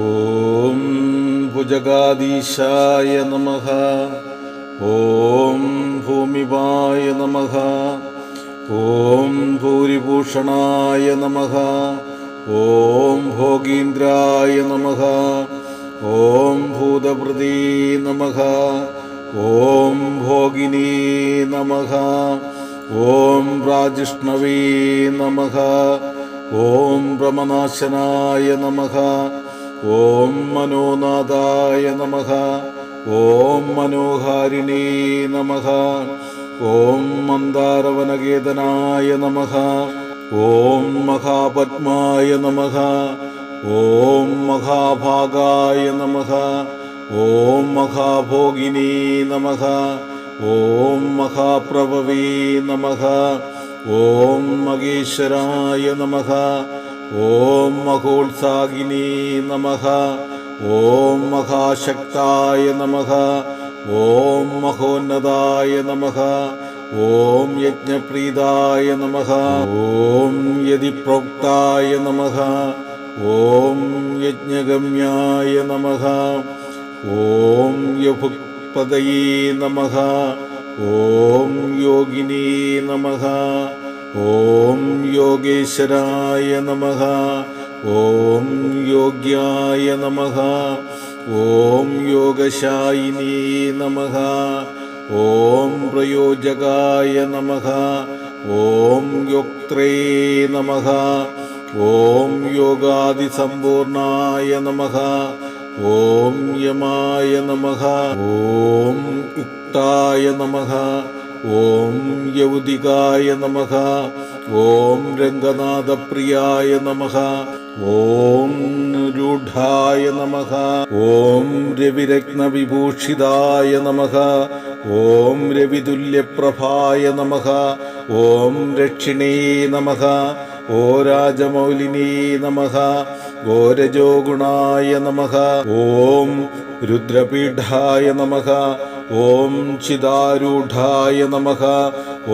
ॐ भुजगाधीशाय नमः ॐ भूमिवाय नमः ॐ भूरिभूषणाय नमः ॐ भोगीन्द्राय नमः ॐ भूतभृती नमः ॐ भोगिनी नमः ॐ राजिष्णवे नमः ॐ ब्रह्मनाशनाय नमः ഓം മനോനാഥായ നമ. ഓം മനോഹാരിണേ നമ. ഓം മന്ദാരവനകേതനായ നമ. ഓം മഹാപത്മായ നമ. ഓം മഹാഭാഗായ നമ. ഓം മഹാഭോഗിനി നമ. ഓം മഹാപ്രഭവേ നമ. ഓം മകേശ്വരായ നമ. ഓം മഹോത്സാഹിനി നമ. ഓം മഹാശക്തായ നമ. ഓം മഹോന്നതായ നമ. ഓം യജ്ഞപ്രീതായ നമ. ഓം യതിപ്രോക്തായ നമ. ഓം യജ്ഞഗമ്യായ നമ. ഓം യഭുക്പതയേ നമ. ഓം യോഗിനീ നമ. ഓം യോഗേശ്വരായ നമ. ഓം യോഗ്യായ നമ. ഓം യോഗശായിനി നമ. ഓം പ്രയോജകായ നമ. ഓം യോക്ത്രേ നമ. ഓം യോഗാദിസമ്പൂർണായ നമ. ഓം യമായ നമ. ഓം യുക്തായ നമ. ഓം യൗതികായ നമ. ഓം രംഗനാഥപ്രിയായ നമ. ഓം രൂഢായ നമ. ഓം രവിരത്നവിഭൂഷിതായ നമ. ഓം രവിതുല്യപ്രഭായ നമ. ഓം രക്ഷിണേ നമ. ഓ രാജമൗലിനേ നമ. ഓ രജോഗുണായ നമ. ഓം രുദ്രപീഠായ നമ. ഓം ചിദാരൂഢായ നമ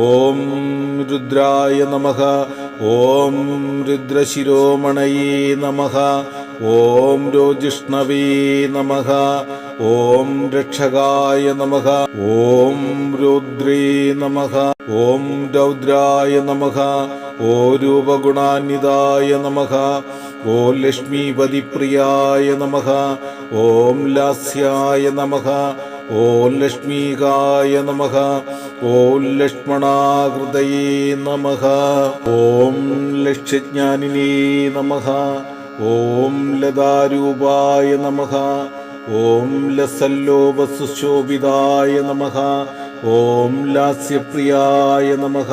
ഓം രുദ്രായ നമ ഓം രുദ്രശിരോമണയേ നമ ഓം രോജിഷ്ണവേ നമ ഓം രക്ഷകായ നമ ഓം രുദ്രേ നമ ഓം രൗദ്രായ നമ ഓ രൂപഗുണാന്യതായ നമ ഓ ലക്ഷ്മീപതിപ്രിയായ നമ ഓം ലാസ്യായ നമ ഓം ലക്ഷ്മീകായ നമ. ഓം ലക്ഷ്മണാകൃതയെ നമ. ഓം ലക്ഷ്യജ്ഞാനിനെ നമ. ഓം ലതാരൂപായ നമ. ഓം ലസല്ലോപസുശോഭിതായ നമ. ഓം ലാസ്യപ്രിയായ നമ.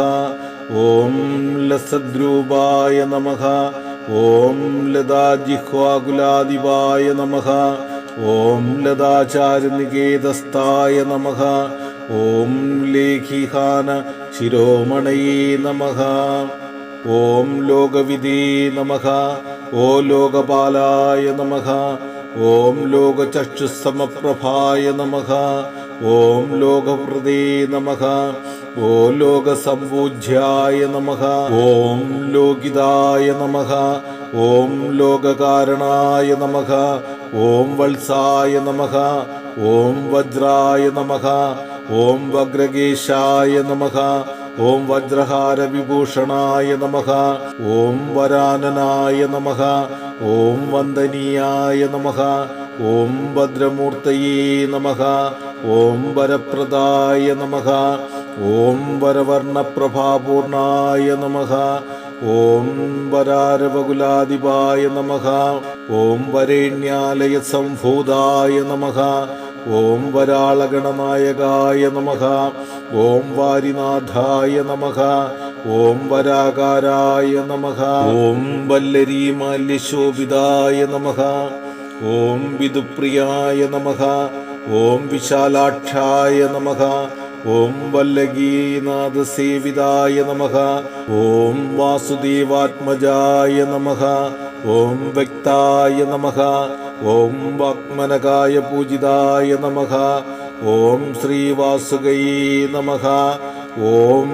ഓം ലസദ്രൂപായ നമ. ഓം ലതാജിഹ്വാകുലാദിവായ നമ. ഓം ലതാചാരുനികേതസ്ഥായ നമഃ. ഓം ലേഖിഹാന ശിരോമണയേ നമഃ. ഓം ലോകവിദേ നമഃ. ഓ ലോകപാലായ നമഃ. ഓം ലോകചക്ഷുസമപ്രഭായ നമഃ. ഓം ലോകഹൃദേ നമഃ. ഓ ലോകസംപൂജ്യായ നമഃ. ഓം ലോകിതായ നമഃ. ഓം ലോകകാരണായ നമഃ. ഓം വത്സായ നമഃ ഓം വജ്രായ നമഃ ഓം വഗ്രകേശായ നമഃ ഓം വജ്രഹാര വിഭൂഷണായ നമഃ ഓം വരാനനായ നമഃ ഓം വന്ദനീയായ നമഃ ഓം ഭദ്രമൂർത്തയേ നമഃ ഓം വരപ്രദായ നമഃ ഓം വരവർണപ്രഭാപൂർണായ നമഃ ഓം വരാരവകുലാതിപായ നമ. ഓം വരേണ്യാലയ സംഭൂതായ നമ. ഓം വരാളഗണനായകായ നമ. ഓം വാരിനാഥായ നമ. ഓം വരാകാരായ നമ. ഓം വല്ലരീമാല്യശോഭിതായ നമ. ഓം വിദുപ്രിയായ നമ. ഓം വിശാലാക്ഷായ നമ. ഓം വല്ലഗീനാഥ സേവിതായ നമ. ഓം വാസുദേവാത്മജായ നമ. ഓം വ്യക്തായ നമ. ഓം വാക്മനകായ പൂജിതായ നമ. ഓം ശ്രീവാസുകൈ നമ. ഓം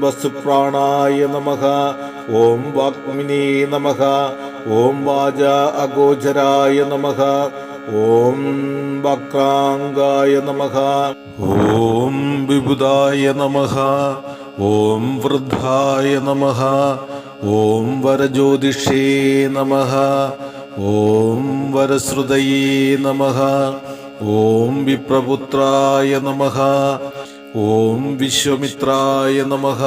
വസുപ്രാണായ നമ. ഓം വാക്മിനേ നമ. ഓം വാച അഗോചരായ നമ. ഓം വക്രാംഗായ നമ. ഓം വിബുധായ നമഃ ഓം വൃദ്ധായ നമഃ ഓം വരജ്യോതിഷേ നമഃ ഓം വരശ്രുതയേ നമഃ ഓം വിപ്രപുത്രായ നമഃ ഓം വിശ്വമിത്രായ നമഃ.